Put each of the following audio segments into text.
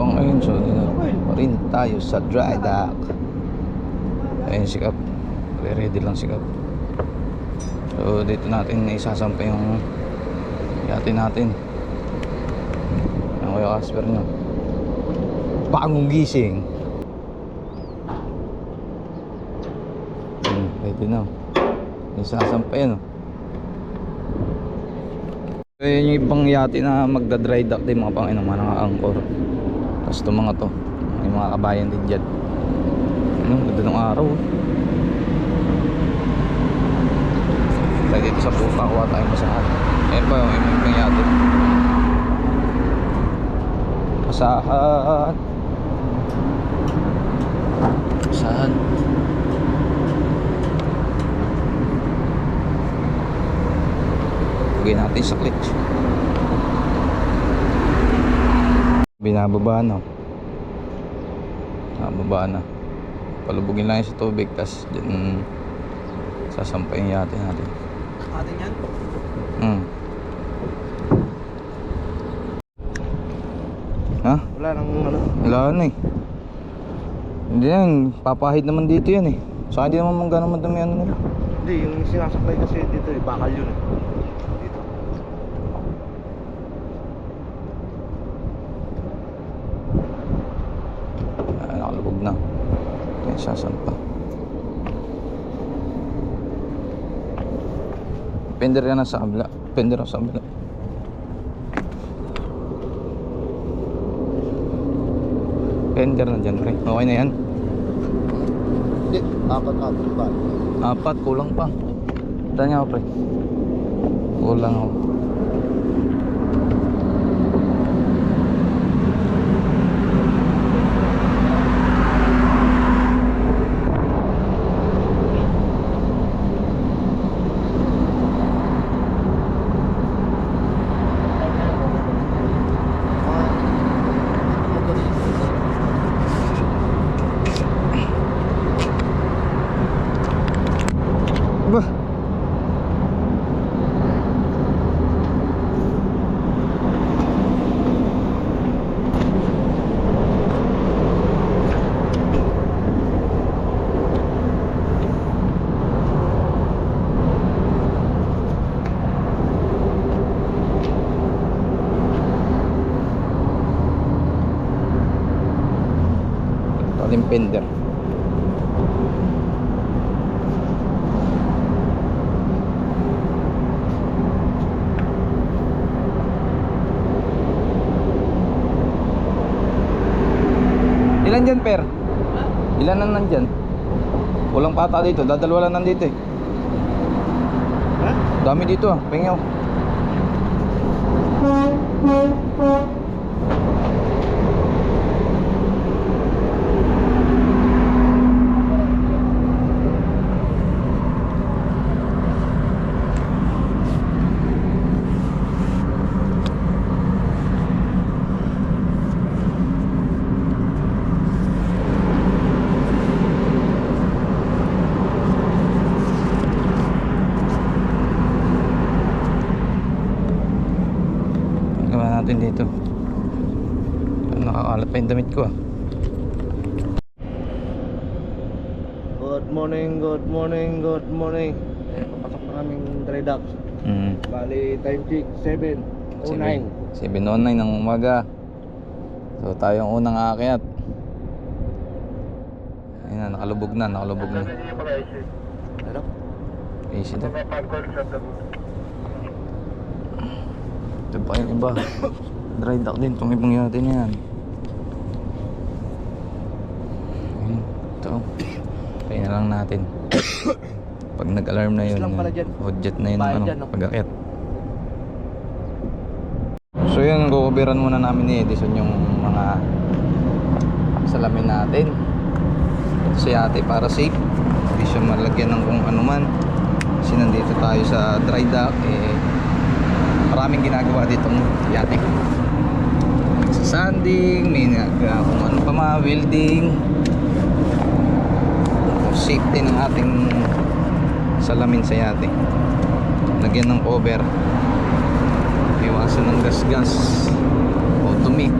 Pang ayun, so pa rin tayo sa dry dock. Ayun si Kap. Ready lang si Kap. So dito natin isasampa yung yate natin. Ang kuya Casper nyo. Bagong gising. Hmm, ready na. Isasampa yan. Oh. So yun yung ibang yate na magda-dry dock din mga panginoon mga naka-angkor. Itong mga to, yung mga kabayan din dyan. Ano, ganda ng araw. Tayo dito sa pupa, kuha tayong masahan. Ayan pa yung ibang yate. Masahan. Masahan. Lagay natin sa clutch. Binababa na. Nababa na. Palubugin lang sa tubig, tas dyan sasampayin yate natin. Atin yan? Hmm. Ha? Wala nang ano. Wala na eh. Hindi yan, papahid naman dito yan eh. Saka di naman gano'ng madami ano nila. Hindi, yung sinasaklay kasi dito eh, bakal yun eh. Dito. Ah, nakalubog na. Kaya sasampa. Pender na sa kabila. Pender sa kabila. Pender na dyan, pre. Okay na yan. Hindi, apat apat ba? Apat, kulang pa. Tanya ako, pre. Kulang ako. Pender. Ilan dyan, Per? Ilan na nandyan? Walang pata dito. Dadalwa lang nandito eh. Dami dito ah. Pingyaw. Gawa natin dito. Nakakalat pa yung damit ko ah. Good morning, good morning, good morning. Eh, papasok na namin dry dock. Mm. Bali, time check, 7 o 9. 7.09 ng umaga. So tayo ang unang aakyat. Ayun na, nakalubog na, nakalubog na. Ano? Easy. Ito pa yung iba. Dry dock din, itong ibang yate na yan. Ayun, ito. Kaya na lang natin. Pag nag-alarm na yun, hodjet na yun, ano, no? pag-akyat. So yun, kukubiran muna namin ni Edison yung mga salamin natin. Si ate para safe. Hindi siya malagyan ng kung ano man. Kasi nandito tayo sa dry dock. Eh, maraming ginagawa ditong yate. Sa sanding, may nagawa kung ano pa mga welding safety ng ating salamin sa yate. Lagyan ng cover. Iwasan ng gasgas o tumi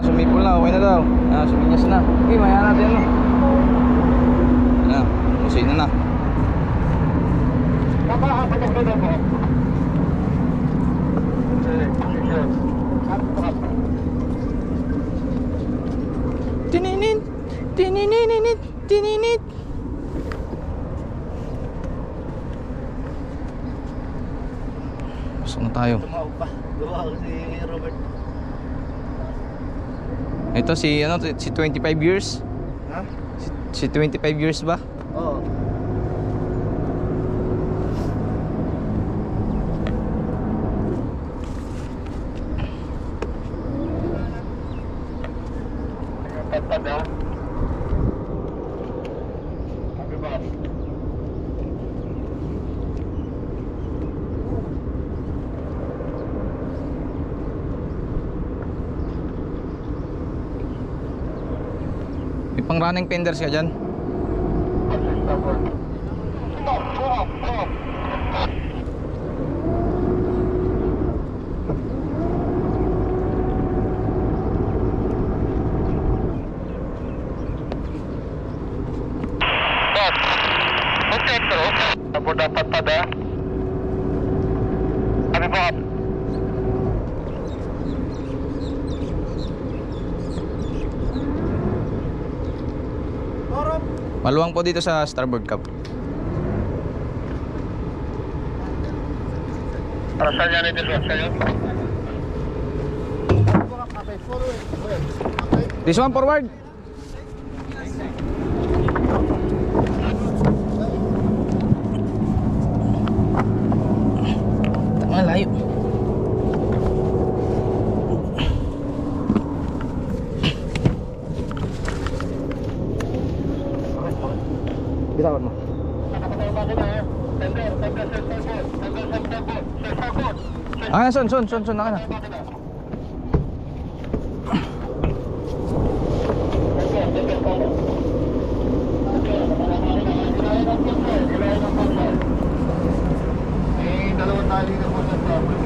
sumipol na okay ah, suminyas na. Okay maya natin eh. ano ano? Musay na na. Tininit! Tininit! Tininit! Gusto na tayo. Ito si ano si 25 years? Ha? Si, si 25 years ba? Running fenders ka dyan? Okay, bro. Ako dapat pada. Ano po? Maluwang po dito sa starboard cup. Para saan yan ito? Sa'yo? This one forward. Ah, son, son, son, son, naka na. Tali na po sa trouble.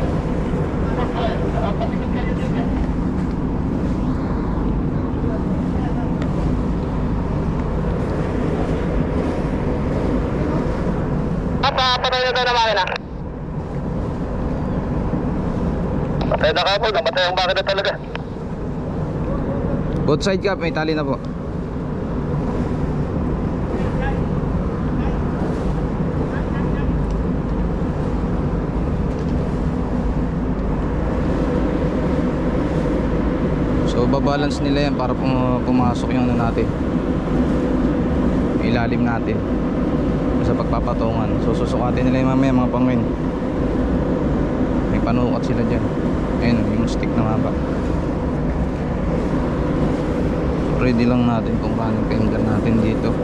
Apa, patay na po, namatay ang makina talaga. Both side cup, may tali na po. So babalance nila yan para pum- pumasok yung ano natin. Ilalim natin. Sa pagpapatungan. So susukatin nila yung mamaya mga pangwin. May panukat sila dyan ayun yung stick na mapa ready lang natin kung paano finger natin dito.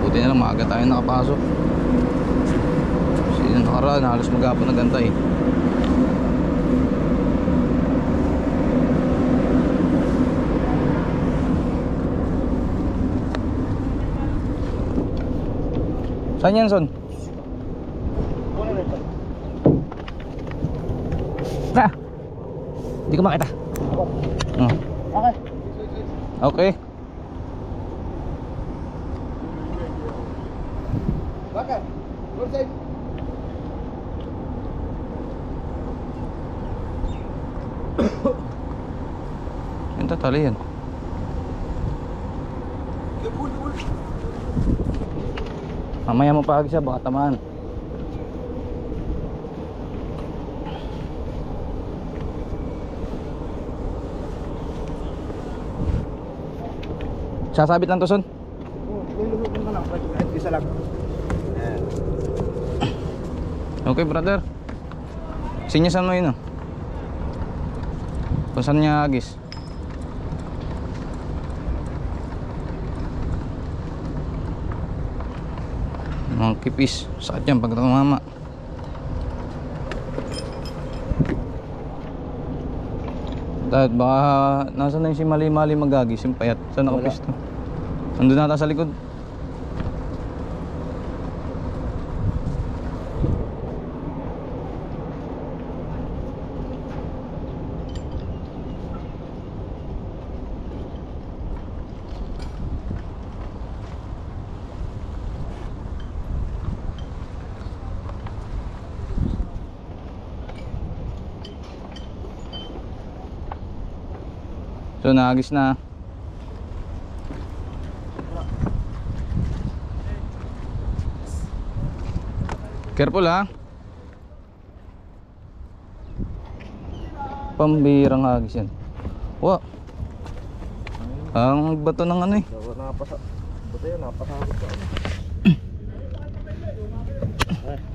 Buti na lang maaga tayo nakapasok. Kasi yung nakaraan halos maghapon nagantay saan yan son? na hindi ko makita oh. Okay. Okay. Bakit? Good side. Yung tatali yan. Mamaya mo pa siya, baka tamaan. Sasabit lang to, son? Lulutin mo lang. Isa lang. Okay, brother. Sinyasan mo yun, oh. Kung saan niya agis. Mga kipis. Sakit yan pag tumama. Dahil baka nasa na yung si Mali-Mali magagis yung payat. Saan nakapisto? Nandun nata sa likod. Ito nagis na. Careful ha. Pambirang hagis yan. Wa. Ang bato ng ano eh. Napasa. Bato yan, napasagos sa ano.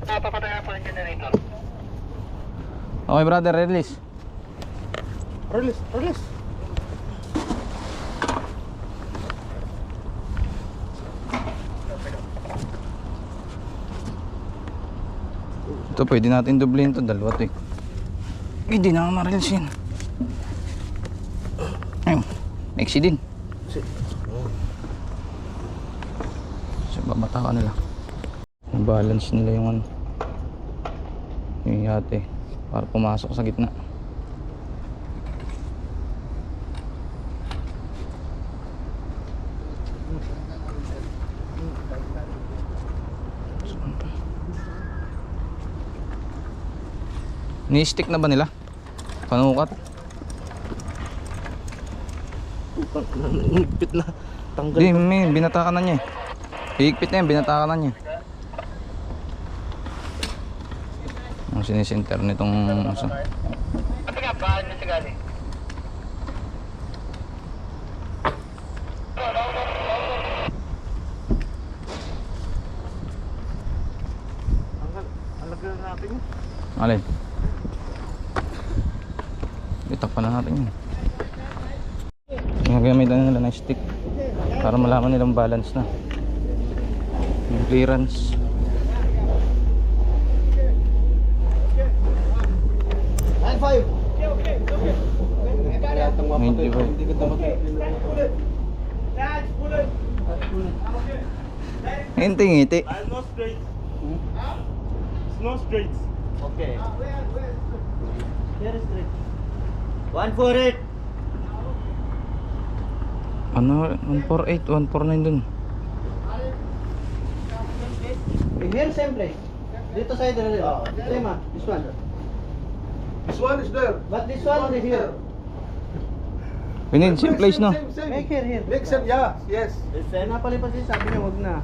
Napapatayan generator. Okay brother, release. Release, release. Ito pwede natin dublin to dalawa to eh. Hindi na ma-release yan. Ayun, maiksi din. So babata ka nila. Balance nila yung ano. Yung yate. Para pumasok sa gitna. Ni-stick na ba nila? Panukat? Higpit na. Tanggal. Hindi, may binatakan na niya eh. Higpit na yan, binatakan na niya. Ang sinisinter nitong... Sa... Tanggal. Alagyan natin yun. Alin? Itakpan na natin yun. Gagamitan nila ng stick para malaman nilang balance na. Yung clearance. Nine five. Hindi ba? Hindi ka dapat. Hinti ngiti. No straight. No straights. Okay. Here is straight. One for it. Ano? 148, 149 dun. Here same place. Dito side na rin. Same ah, this one. This one is there. But this one is here. We need same place no? Make here, here. Next and yeah, yes. Kaya napalipas din sabi niya, wag na.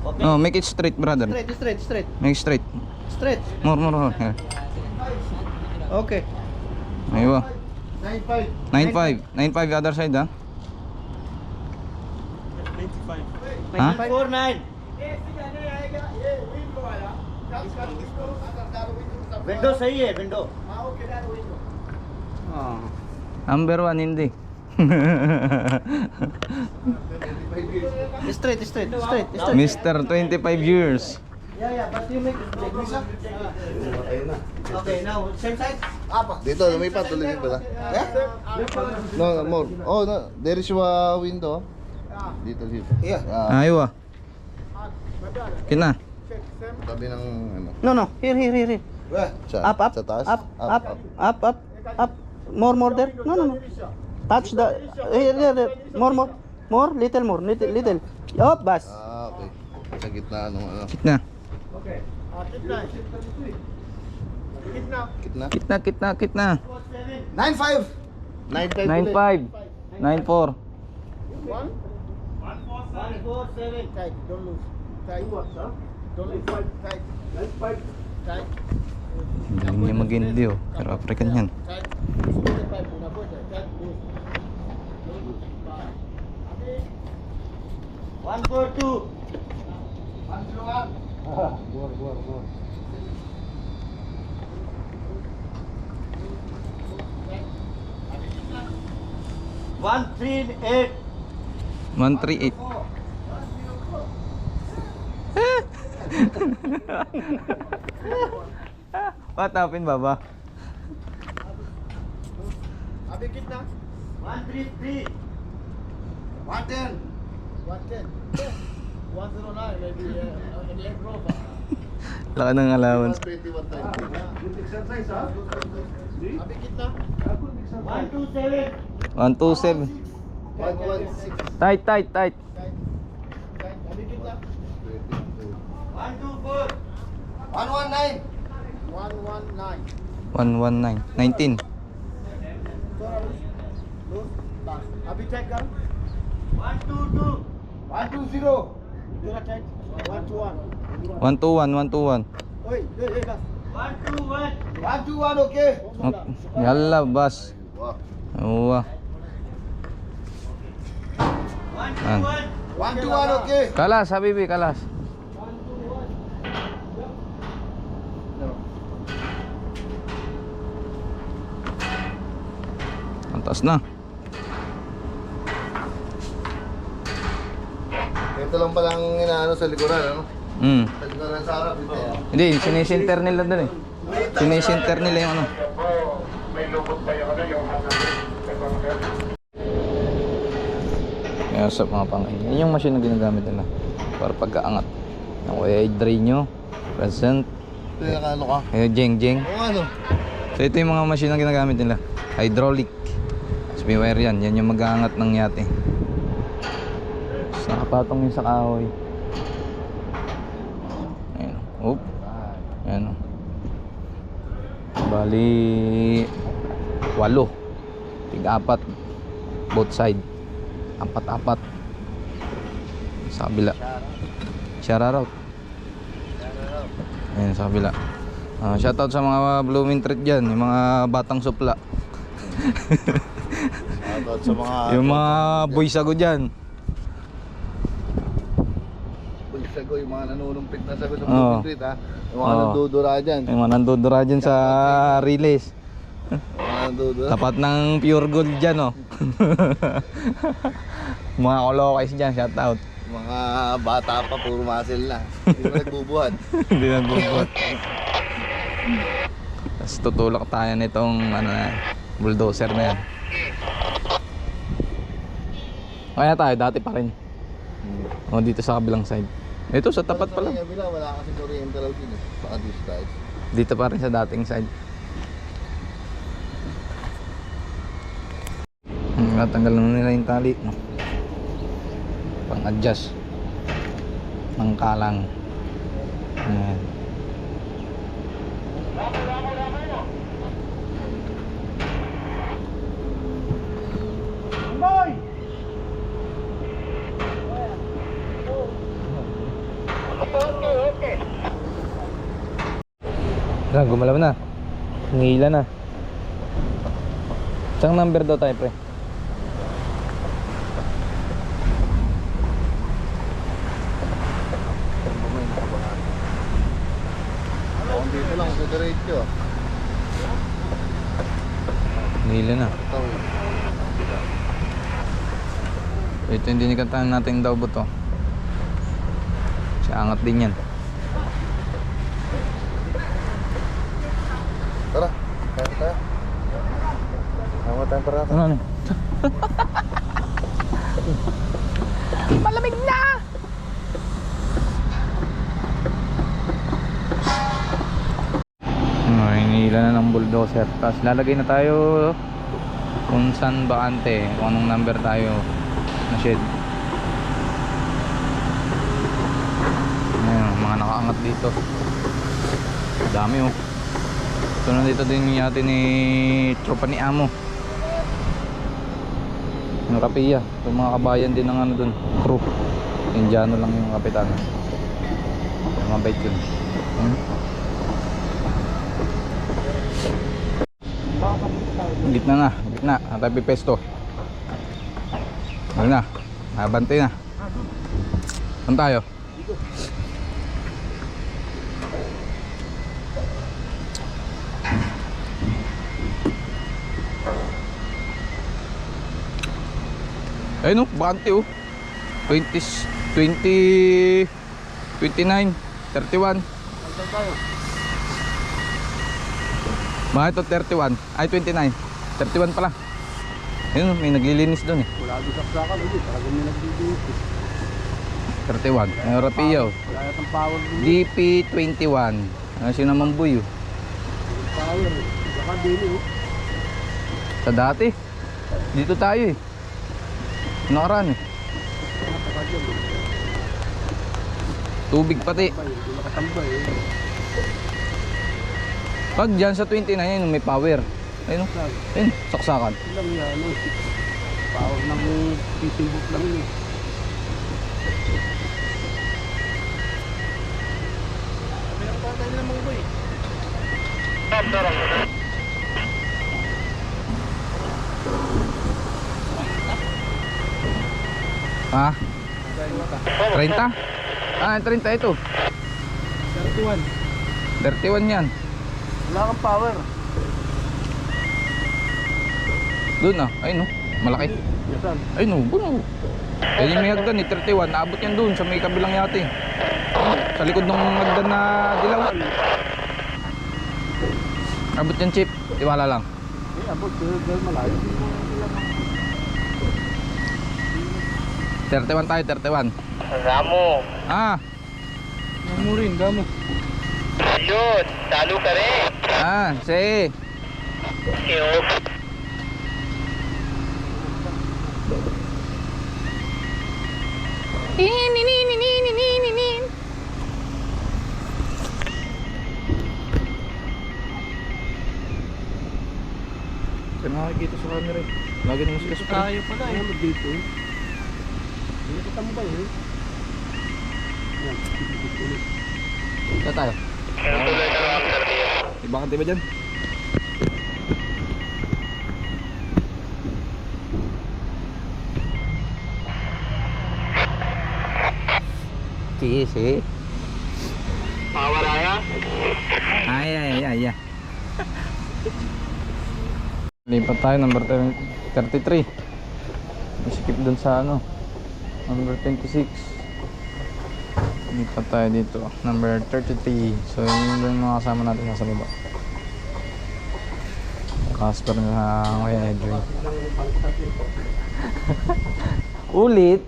Okay. No, make it straight brother. Straight, straight, straight. Make it straight. Straight. More, more, more. Here. Okay. Aywa. Nine five. 95. 95 other side ha. 95. Ha? Four nine. Window सही है window. Oh. Number 1 hindi. Straight, straight, straight, straight. Mr. 25 years. Yeah, yeah, but you make it straight. Okay, now same side. Dito, lumipat, lumipat pala. No, no, more. Oh, no, there is a window. Dito, dito. Yeah. Ah, Aywa. Kina. tabi ng ano. No, no. Here, here, here, here. Sa, Up, up, sa taas? up, up, up, up, up. More, more there. No, no, no. Touch the. Here, here, here. More, more, more. Little more, little, little. Up, bas. Ah, okay. Sa gitna nung ano. Kitna. Gitna? Kitna, kitna, kitna. Nine five. Nine five. 95. 94. One, four, seven. Tight. Don't lose. Tight. Don't lose. Tight. Tight. Hindi niya mag-hindi oh. Pero African yan. Tight. Split five. Avoid that. Tight. Lose. One four two. One three eight. 138. What happened, Baba? Abi kitna? One three three. One ten. One ten. One zero nine. Maybe uh, in Land Rover. Laka ng allowance. 21 times. Abi kitna? One two seven. 127. One one six. Tight, tight, tight. Abi kitna? One two four. One one nine. One one nine. 119. 19. Lose. Last. Abi check gun. One two two. One two zero. Zero check. One to one, one to one. One, two, one, okay. Yalla, bas. Wow. Uwa. Yan. One, two, one, okay. Kalas, habibi, kalas. Ang taas na. Ito lang palang inaano sa likuran, ano? Mm. Sa likuran sa harap, ito. Hindi, sinisinter nila doon eh. Sinisinter nila yung ano. Kaya sa mga pang Yan yung machine na ginagamit nila para pagkaangat. Yung kuya drain nyo, present, Ito yung ano ka. yung jeng jeng. Oo, ano? So ito yung mga machine na ginagamit nila. Hydraulic. Tapos may wire yan. Yan yung mag-aangat ng yate. Nakapatong yun sa kahoy. Ayan. Oop. Ayan. o. Bali, walo. Tig-apat. Both side. Apat-apat. Sa kabila. Shout out. Ayan sa kabila. Ah, shoutout sa mga blooming treat dyan, yung mga batang supla. Shoutout sa mga... yung mga boy sago dyan. Uy, sago, yung mga nanunumpit na sago sa Oo. Blooming Street, ha? Yung mga Oo. nandudura dyan. Yung mga nandudura dyan sa nandudura. Tapat ng pure gold dyan, oh. mga kolokais dyan, shoutout. Mga bata pa, puro muscle na. Hindi mo nagbubuhat. Hindi nagbubuhat. Tapos tutulak tayo nitong ano na, bulldozer na yan. Kaya tayo, dati pa rin. O, dito sa kabilang side. Ito, sa tapat pa lang. Sa kabila, wala kasi kuryente raw din. eh. Baka dito tayo. Dito pa rin sa dating side. Hmm, Natanggal na nila yung tali. Pang-adjust. Ng kalang. Ayan. Na, gumalaw na. Ngila na. Isang number daw tayo, pre. Dito lang, sa diretso. Ngila na. Ito yung dinikantahan natin daw buto. Sa angat din yan. Tara, kaya tayo. Tama tayong parata. Ano ano? Malamig na! Hinihila na ng bulldozer. Tapos lalagay na tayo kung saan bakante. Kung anong number tayo na shed. Ayan, mga nakaangat dito. Dami oh. Ito na dito din yate ni tropa ni Amo. Yung kapiya. Yung mga kabayan din ng ano dun. Crew. Indiano lang yung kapitan. Mabait yun. Hmm? Gitna na. Gitna. Tabi pesto. Ano na. Abante na. Saan tayo? Ayun oh, bakante oh. 20, 20, 29, 31. Mga ito 31, ay 29. 31 pala. Ayun, oh, may naglilinis doon eh. Wala doon sa plaka, hindi. Talagang may nagbibigit. 31. Ay, Rapiyo. Wala yatang power din. DP21. Ano si naman buyo? Power. Baka din eh. Sa dati. Dito tayo eh. Nakaraan eh. Tubig pati. Pag dyan sa 29 yun, may power. Ayun, oh. ayun, saksakan. Ilang yan. Power ng fishing boat lang yun eh. tayo ng munggoy. Ha? 30? Ah, 30 ito. 31. 31 yan. Wala kang power. Doon ah. Ayun no. Malaki. Yasan. Ayun no. Buno. Eh yung may hagdan eh. 31. Naabot yan doon sa may kabilang yate. Sa likod ng hagdan na dilaw. Abot yan chip. Tiwala lang. Eh, abot. Malayo. 31 tayo, 31. Ramo. Ah. Ramo rin, gamo. Yun, talo ka rin. Ah, sige. Okay, off. Kaya nakikita sa camera eh. Lagi naman sila sa camera. Tayo pala eh. Ano dito eh. Nakita mo ba yun? Tayo. Ibang kante ba dyan? Tiis eh. Mawala ya? Ay, ay, ay, ay. Lipat tayo, number 33. Masikip dun sa ano. Number 26. Lipat tayo dito, number 33. So, yun yung mga kasama natin sa baba. Casper na kaya Edwin. Ulit.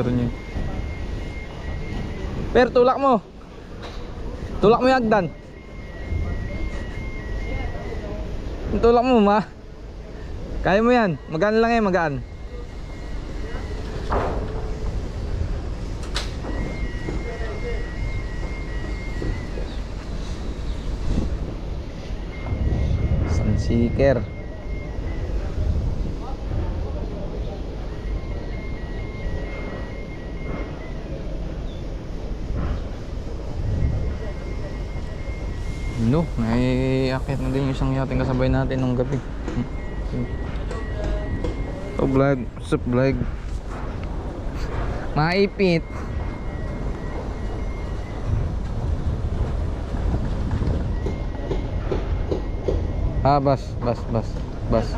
Casper niya. Per, tulak mo. Tulak mo yung hagdan. Tulak mo, ma. Kaya mo yan. Magaan lang eh, magaan. Sunseeker. No, naiakit na din yung isang yating kasabay natin nung gabi. Oh, vlog. Sup, vlog. Maipit. Ah, bas, bas, bas, bas.